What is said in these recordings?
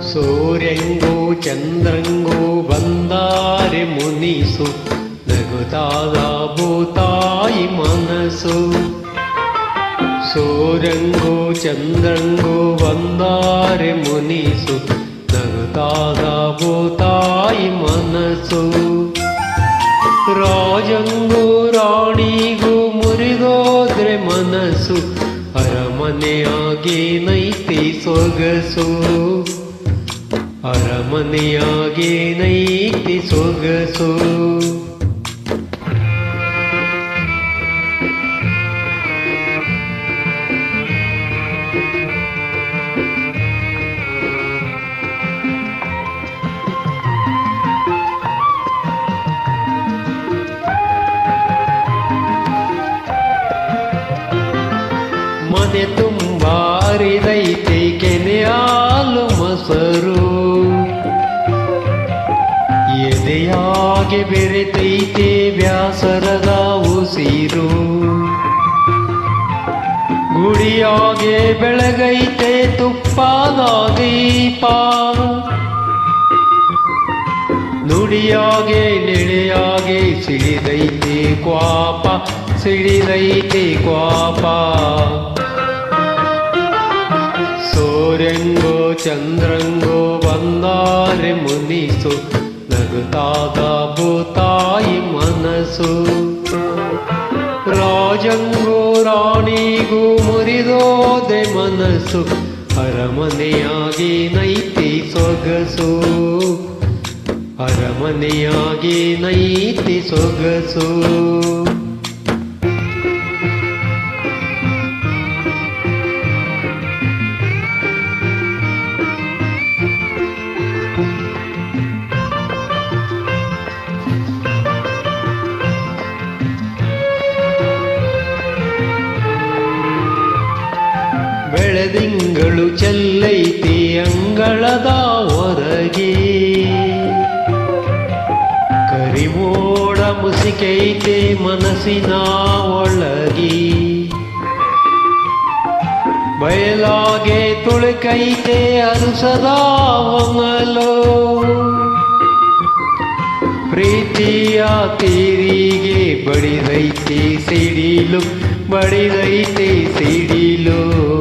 ಸೂರ್ಯಂಗೂ ಚಂದ್ರಂಗೂ ಬಂದಾರೆ ಮುನಿಸು ನಗುತ್ತಾದ ಭೂತಾಯಿ ಮನಸ್ಸು ಸೂರ್ಯಂಗೂ ಚಂದ್ರಂಗೂ ಬಂದಾರೆ ಮುನಿಸು ನಗುತ್ತಾದ ಭೂತಾಯಿ ಮನಸ್ಸು ರಾಜಂಗೂ ರಾಣಿಗೂ ಮುರಿದೋದ್ರೆ ಮನಸ್ಸು ಅರಮನೆಯಾಗಿ ನೈತಿ ಸೊಗಸು. ಅರಮನೆಯಾಗಿ ನೈತಿ ಸೊಗಸು. ಮನೆ ತುಂಬ ಅರಿದೈತೆ ಕೆನೆಯಾಲು ಮೊಸರು. ಎದೆಯಾಗೆ ಬೆರೆತೈತೆ ವ್ಯಾಸರದ ಉಸಿರು ಗುಡಿಯಾಗೆ ಬೆಳಗೈತೆ ತುಪ್ಪದ ದೀಪ. ನುಡಿಯಾಗೆ, ನೆಳೆಯಾಗೆ ಸಿಡಿದೈತೆ ಕ್ವಾಪ ಸಿಡಿದೈತೆ ಕ್ವಾಪ. ಸೂರ್ಯಂಗೋ, ಚಂದ್ರಂಗೋ ಬಂದಾರೆ ಮುನಿಸು. ನಗುತ್ತಾದ ಭೂತಾಯಿ ಮನಸ್ಸು ರಾಜಂಗೋ ರಾಣಿಗೂ ಮುರಿದೋದೆ ಮನಸ್ಸು ಅರಮನೆಯಾಗಿ ನೈತಿ ಸೊಗಸು ಅರಮನೆಯಾಗಿ ನೈತಿ ಸೊಗಸು ಬೆಳೆದಿಂಗಳು ಚೆಲ್ಲೈತಿ ಅಂಗಳದ ಹೊರಗೆ. ಕರಿಮೋಡ ಮುಸಿಕೈತೆ ಮನಸ್ಸಿನ ಒಳಗೆ. ಬಯಲಾಗೆ ತುಳುಕೈತೆ ಅನುಸದ ಹೊಂಗಲು ಪ್ರೀತಿಯ ತೀರಿಗೆ ಬಡಿದೈತೆ ಸಿಡಿಲು ಬಡಿದೈತೆ ಸಿಡಿಲು.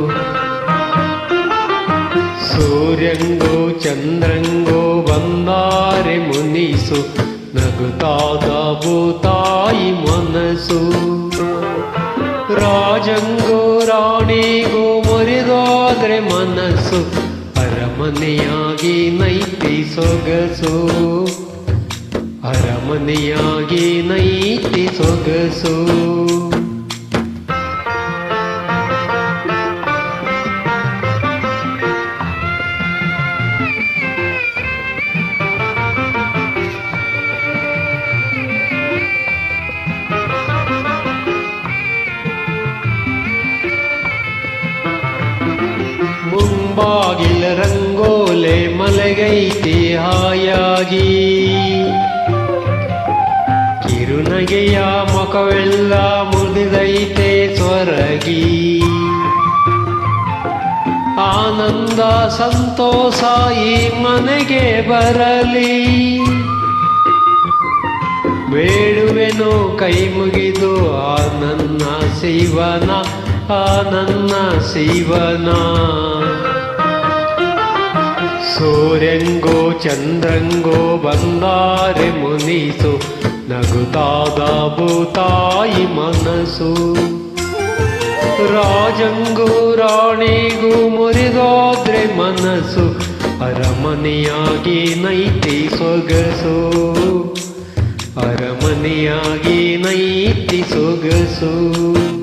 ಸೂರ್ಯಂಗೋ ಚಂದ್ರಂಗೋ ಬಂದಾರೆ ಮುನಿಸು, ನಗುತಾದ ಭೂತಾಯಿ ಮನಸ್ಸು ರಾಜಂಗೋ ರಾಣಿಗೋ ಮುರಿದಾದ್ರೆ ಮನಸ್ಸು ಅರಮನೆಯಾಗಿ ನೈತಿ ಸೊಗಸು. ಅರಮನೆಯಾಗಿ ನೈತಿ ಸೊಗಸು. ಮುಂಬಾಗಿಲ ರಂಗೋಲೆ ಮಲಗೈತಿ ಹಾಯಾಗಿ. ಕಿರುನಗೆಯ ಮುಖವೆಲ್ಲ ಮುರಿದೈತೆ ಸ್ವರಗಿ. ಆನಂದ, ಸಂತೋಷ ಈ ಮನೆಗೆ ಬರಲಿ. ಬೇಡುವೆನು ಕೈ ಮುಗಿದು, ಆ ನನ್ನ ಶಿವನ, ಆ ನನ್ನ ಶಿವನ. ಸೂರ್ಯಂಗೋ ಚಂದ್ರಂಗೋ ಬಂದಾರೆ ಮುನಿಸು, ನಗುತಾದ ಭೂತಾಯಿ ಮನಸ್ಸು ರಾಜಂಗೂ ರಾಣಿಗೂ ಮುರಿದಾದ್ರೆ ಮನಸ್ಸು ಅರಮನೆಯಾಗಿ ನೈತಿ ಸೊಗಸು. ಅರಮನೆಯಾಗಿ ನೈತಿ ಸೊಗಸು.